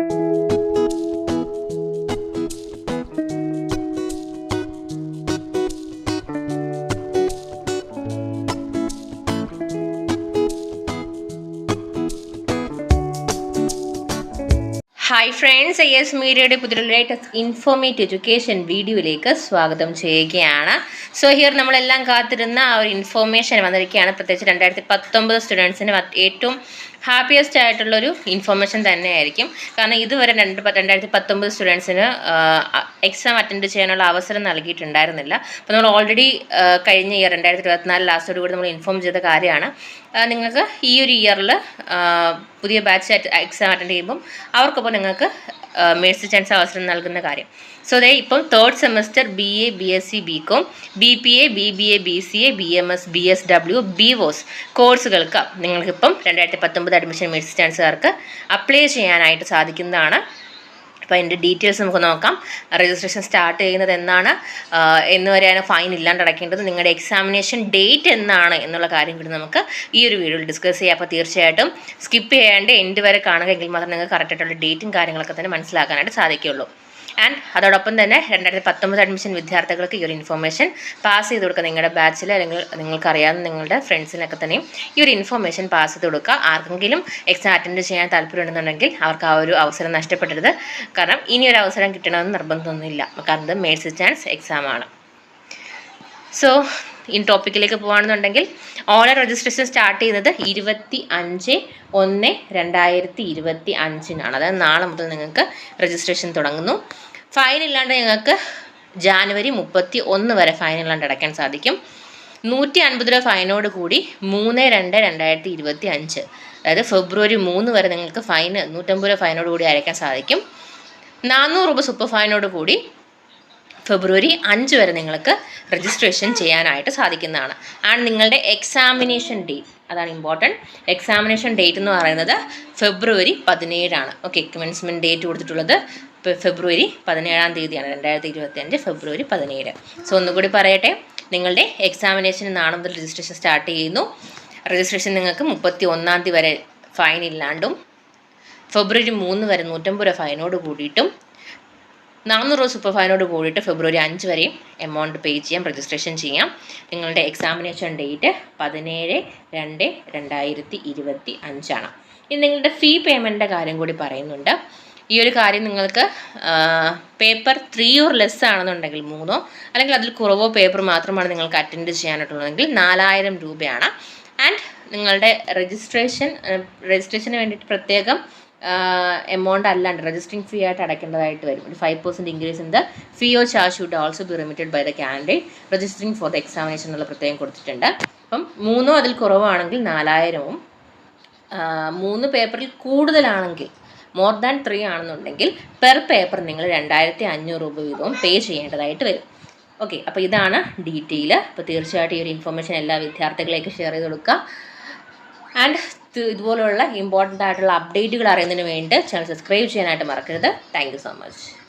Thank you. Hi friends S മീഡിയയുടെ പുതിയ latest informative education വീഡിയോയിലേക്ക് സ്വാഗതം ചെയ്യുകയാണ്. സോ ഹിയർ നമ്മളെല്ലാം കാത്തിരുന്ന ആ ഒരു ഇൻഫോർമേഷൻ വന്നിരിക്കുകയാണ്. പ്രത്യേകിച്ച് രണ്ടായിരത്തി പത്തൊമ്പത് സ്റ്റുഡൻസിന് ഏറ്റവും ഹാപ്പിയസ്റ്റ് ആയിട്ടുള്ളൊരു ഇൻഫോർമേഷൻ തന്നെയായിരിക്കും. കാരണം ഇതുവരെ രണ്ട് രണ്ടായിരത്തി പത്തൊമ്പത് സ്റ്റുഡൻസിന് എക്സാം അറ്റൻഡ് ചെയ്യാനുള്ള അവസരം നൽകിയിട്ടുണ്ടായിരുന്നില്ല. അപ്പോൾ നമ്മൾ ഓൾറെഡി കഴിഞ്ഞ ഇയർ രണ്ടായിരത്തി ഇരുപത്തിനാല് ലാസ്റ്റോട് കൂടി നമ്മൾ ഇൻഫോം ചെയ്ത കാര്യമാണ്. നിങ്ങൾക്ക് ഈ ഒരു ഇയറിൽ പുതിയ ബാച്ച് എക്സാം അറ്റൻഡ് ചെയ്യുമ്പം അവർക്കൊപ്പം നിങ്ങൾക്ക് മേഴ്സ് ചാൻസ് അവസരം നൽകുന്ന കാര്യം. സോ ദേ ഇപ്പം third semester B A B S C B com B P A B B A B C A B M S B S W B voc കോഴ്സുകൾക്ക് നിങ്ങൾക്കിപ്പം രണ്ടായിരത്തി പത്തൊമ്പത് അഡ്മിഷൻ മേഴ്സ് ചാൻസുകാർക്ക് അപ്ലൈ ചെയ്യാനായിട്ട് സാധിക്കുന്നതാണ് അപ്പോൾ അതിന്റെ ഡീറ്റെയിൽസ് നമുക്ക് നോക്കാം. രജിസ്ട്രേഷൻ സ്റ്റാർട്ട് ചെയ്യുന്നത് എന്നാണ്. എന്ന് വരെയാണ് ഫൈൻ ഇല്ലാണ്ട് അടയ്ക്കേണ്ടത്. നിങ്ങളുടെ എക്സാമിനേഷൻ ഡേറ്റ് എന്നാണ് എന്നുള്ള കാര്യം കൂടി നമുക്ക് ഈ ഒരു വീഡിയോയിൽ ഡിസ്കസ് ചെയ്യാം. അപ്പോൾ തീർച്ചയായിട്ടും സ്കിപ്പ് ചെയ്യാണ്ട് എൻഡ് വരെ കാണുക എങ്കിൽ മാത്രമേ നിങ്ങൾക്ക് കറക്റ്റായിട്ടുള്ള ഡേറ്റും കാര്യങ്ങളൊക്കെ തന്നെ മനസ്സിലാക്കാനായിട്ട് സാധിക്കുകയുള്ളൂ. ആൻഡ് അതോടൊപ്പം തന്നെ രണ്ടായിരത്തി പത്തൊമ്പത് അഡ്മിഷൻ വിദ്യാർത്ഥികൾക്ക് ഈ ഒരു ഇൻഫോർമേഷൻ പാസ് ചെയ്ത് കൊടുക്കുക. നിങ്ങളുടെ ബാച്ചിൽ അല്ലെങ്കിൽ നിങ്ങൾക്കറിയാവുന്ന നിങ്ങളുടെ ഫ്രണ്ട്സിനൊക്കെ തന്നെയും ഈ ഒരു ഇൻഫോർമേഷൻ പാസ് ചെയ്ത് കൊടുക്കുക. ആർക്കെങ്കിലും എക്സാം അറ്റൻഡ് ചെയ്യാൻ താല്പര്യമുണ്ടെന്നുണ്ടെങ്കിൽ അവർക്ക് ആ ഒരു അവസരം നഷ്ടപ്പെടരുത്. കാരണം ഇനി ഒരു അവസരം കിട്ടണമെന്ന് നിർബന്ധമൊന്നുമില്ല. കാരണം ഇത് മേഴ്സ് ചാൻസ് എക്സാം ആണ്. സോ ഇൻ ടോപ്പിക്കിലേക്ക് പോകുകയാണെന്നുണ്ടെങ്കിൽ ഓൺലൈൻ രജിസ്ട്രേഷൻ സ്റ്റാർട്ട് ചെയ്യുന്നത് ഇരുപത്തി അഞ്ച് ഒന്ന് രണ്ടായിരത്തി ഇരുപത്തി അഞ്ചിനാണ് അതായത് നാളെ മുതൽ നിങ്ങൾക്ക് രജിസ്ട്രേഷൻ തുടങ്ങുന്നു. ഫൈൻ ഇല്ലാണ്ട് നിങ്ങൾക്ക് ജാനുവരി മുപ്പത്തി ഒന്ന് വരെ ഫൈൻ ഇല്ലാണ്ട് അടയ്ക്കാൻ സാധിക്കും. നൂറ്റി അൻപത് രൂപ ഫൈനോട് കൂടി മൂന്ന് രണ്ട് രണ്ടായിരത്തി ഇരുപത്തി അഞ്ച് അതായത് ഫെബ്രുവരി മൂന്ന് വരെ നിങ്ങൾക്ക് ഫൈൻ നൂറ്റമ്പത് രൂപ ഫൈനോട് കൂടി അടയ്ക്കാൻ സാധിക്കും. നാനൂറ് രൂപ സൂപ്പർ ഫൈനോട് കൂടി ഫെബ്രുവരി അഞ്ച് വരെ നിങ്ങൾക്ക് രജിസ്ട്രേഷൻ ചെയ്യാനായിട്ട് സാധിക്കുന്നതാണ്. ആൻഡ് നിങ്ങളുടെ എക്സാമിനേഷൻ ഡേറ്റ് അതാണ് ഇമ്പോർട്ടന്റ് എക്സാമിനേഷൻ ഡേറ്റ് എന്ന് പറയുന്നത് ഫെബ്രുവരി പതിനേഴാണ്. ഓക്കെ കമൻസ്മെന്റ് ഡേറ്റ് കൊടുത്തിട്ടുള്ളത് ഫെബ്രുവരി പതിനേഴാം തീയതിയാണ് രണ്ടായിരത്തി ഇരുപത്തി അഞ്ച് ഫെബ്രുവരി പതിനേഴ്. സോ ഒന്നുകൂടി പറയട്ടെ. നിങ്ങളുടെ എക്സാമിനേഷൻ നാളെ മുതൽ രജിസ്ട്രേഷൻ സ്റ്റാർട്ട് ചെയ്യുന്നു. രജിസ്ട്രേഷൻ നിങ്ങൾക്ക് മുപ്പത്തി ഒന്നാം തീയതി വരെ ഫൈൻ ഇല്ലാണ്ടും ഫെബ്രുവരി മൂന്ന് വരെ നൂറ്റമ്പത് രൂപ ഫൈനോട് കൂടിയിട്ടും നാനൂറ് സൂപ്പർ ഫൈനോട് കൂടിയിട്ട് ഫെബ്രുവരി അഞ്ച് വരെയും എമൗണ്ട് പേ ചെയ്യാം രജിസ്ട്രേഷൻ ചെയ്യാം. നിങ്ങളുടെ എക്സാമിനേഷൻ ഡേറ്റ് പതിനേഴ് രണ്ട് രണ്ടായിരത്തി ഇരുപത്തി അഞ്ചാണ്. ഇനി നിങ്ങളുടെ ഫീ പേയ്മെന്റിന്റെ കാര്യം കൂടി പറയുന്നുണ്ട്. ഈ ഒരു കാര്യം നിങ്ങൾക്ക് പേപ്പർ ത്രീ ഓർ ലെസ് ആണെന്നുണ്ടെങ്കിൽ മൂന്നോ അല്ലെങ്കിൽ അതിൽ കുറവോ പേപ്പർ മാത്രമാണ് നിങ്ങൾക്ക് അറ്റൻഡ് ചെയ്യാനായിട്ടുള്ളതെങ്കിൽ നാലായിരം രൂപയാണ്. ആൻഡ് നിങ്ങളുടെ രജിസ്ട്രേഷൻ രജിസ്ട്രേഷന് വേണ്ടിയിട്ട് പ്രത്യേകം എമൗണ്ട് അല്ലാണ്ട് രജിസ്റ്ററിംഗ് ഫീ ആയിട്ട് അടയ്ക്കേണ്ടതായിട്ട് വരും. ഒരു five percent increase in the fee or charge should also be remitted by the candidate registering for the examination എന്നുള്ള പ്രത്യേകം കൊടുത്തിട്ടുണ്ട്. അപ്പം മൂന്നോ അതിൽ കുറവാണെങ്കിൽ നാലായിരവും മൂന്ന് പേപ്പറിൽ കൂടുതലാണെങ്കിൽ മോർ ദാൻ ത്രീ ആണെന്നുണ്ടെങ്കിൽ പെർ പേപ്പർ നിങ്ങൾ രണ്ടായിരത്തി അഞ്ഞൂറ് രൂപ വീതവും പേ ചെയ്യേണ്ടതായിട്ട് വരും. ഓക്കെ അപ്പോൾ ഇതാണ് ഡീറ്റെയിൽ അപ്പോൾ തീർച്ചയായിട്ടും ഈ ഒരു ഇൻഫർമേഷൻ എല്ലാ വിദ്യാർത്ഥികളേക്ക് ഷെയർ ചെയ്ത് കൊടുക്കുക. ആൻഡ് ഇതുപോലുള്ള ഇമ്പോർട്ടന്റ് ആയിട്ടുള്ള അപ്ഡേറ്റുകൾ അറിയുന്നതിന് വേണ്ടി ചാനൽ സബ്സ്ക്രൈബ് ചെയ്യാനായിട്ട് മറക്കരുത്. Thank so much